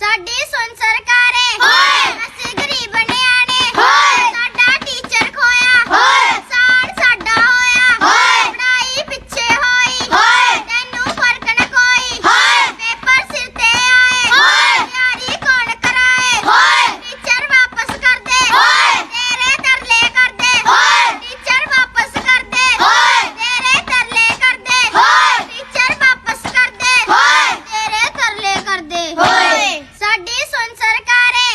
ਸਾਡੀ ਸੁਣ ਸਰਕਾਰ ಸರ್ಕಾರೇ